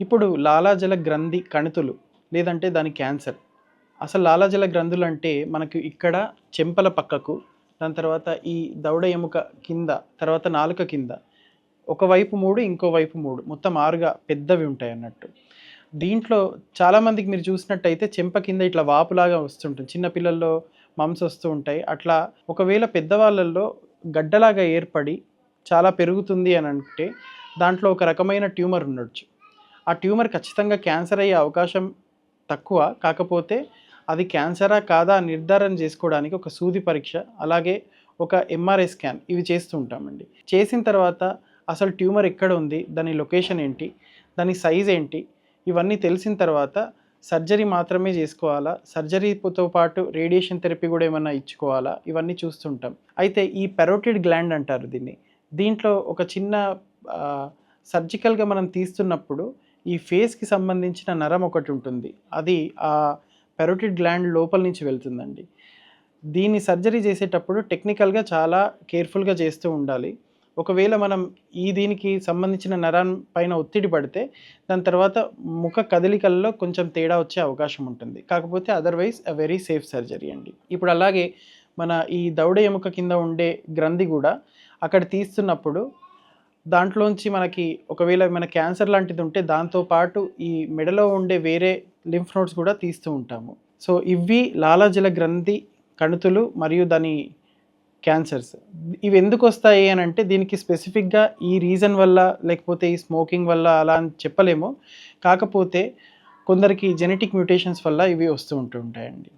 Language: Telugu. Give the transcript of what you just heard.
ఇప్పుడు లాలాజల గ్రంథి కణితులు లేదంటే దాని క్యాన్సర్. అసలు లాలాజల గ్రంథులు అంటే మనకు ఇక్కడ చెంపల పక్కకు దాని తర్వాత ఈ దవడ ఎముక కింద తర్వాత నాలుక కింద ఒకవైపు మూడు ఇంకోవైపు మూడు మొత్తం ఆరుగా పెద్దవి ఉంటాయి అన్నట్టు. దీంట్లో చాలామందికి మీరు చూసినట్టయితే చెంప కింద ఇట్లా వాపులాగా వస్తుంటుంది. చిన్న పిల్లల్లో మమ్స్ వస్తూ ఉంటాయి. అట్లా ఒకవేళ పెద్దవాళ్ళల్లో గడ్డలాగా ఏర్పడి చాలా పెరుగుతుంది అని అంటే దాంట్లో ఒక రకమైన ట్యూమర్ ఉండొచ్చు. ఆ ట్యూమర్ ఖచ్చితంగా క్యాన్సర్ అయ్యే అవకాశం తక్కువ. కాకపోతే అది క్యాన్సరా కాదా నిర్ధారణ చేసుకోవడానికి ఒక సూది పరీక్ష అలాగే ఒక ఎంఆర్ఐ స్కాన్ ఇవి చేస్తూ ఉంటామండి. చేసిన తర్వాత అసలు ట్యూమర్ ఎక్కడ ఉంది దాని లొకేషన్ ఏంటి దాని సైజ్ ఏంటి ఇవన్నీ తెలిసిన తర్వాత సర్జరీ మాత్రమే చేసుకోవాలా? సర్జరీతో పాటు రేడియేషన్ థెరపీ కూడా ఏమైనా ఇచ్చుకోవాలా? ఇవన్నీ చూస్తుంటాం అయితే ఈ పెరోటిడ్ గ్లాండ్ అంటారు దీన్ని. దీంట్లో ఒక చిన్న సర్జికల్గా మనం తీస్తున్నప్పుడు ఈ ఫేస్కి సంబంధించిన నరం ఒకటి ఉంటుంది. అది ఆ పెరోటిడ్ గ్లాండ్ లోపల నుంచి వెళ్తుందండి. దీన్ని సర్జరీ చేసేటప్పుడు టెక్నికల్గా చాలా కేర్ఫుల్గా చేస్తూ ఉండాలి. ఒకవేళ మనం ఈ దీనికి సంబంధించిన నరం పైన ఒత్తిడి పడితే దాని తర్వాత ముఖ కదలికల్లో కొంచెం తేడా వచ్చే అవకాశం ఉంటుంది. కాకపోతే otherwise uh very safe surgery అండి. ఇప్పుడు అలాగే మన ఈ దౌడ ఎముక కింద ఉండే గ్రంథి కూడా అక్కడ తీస్తున్నప్పుడు దాంట్లోంచి మనకి ఒకవేళ మన క్యాన్సర్ లాంటిది ఉంటే దాంతో పాటు ఈ మెడలో ఉండే వేరే లింఫ్ నోట్స్ కూడా తీస్తూ ఉంటాము. సో ఇవి లాలాజల గ్రంథి కణుతులు మరియు దాని క్యాన్సర్స్. ఇవి ఎందుకు వస్తాయి అని అంటే దీనికి స్పెసిఫిక్గా ఈ రీజన్ వల్ల లేకపోతే ఈ స్మోకింగ్ వల్ల అలా అని చెప్పలేము. కాకపోతే కొందరికి జెనెటిక్ మ్యూటేషన్స్ వల్ల ఇవి వస్తూ ఉంటూ ఉంటాయండి.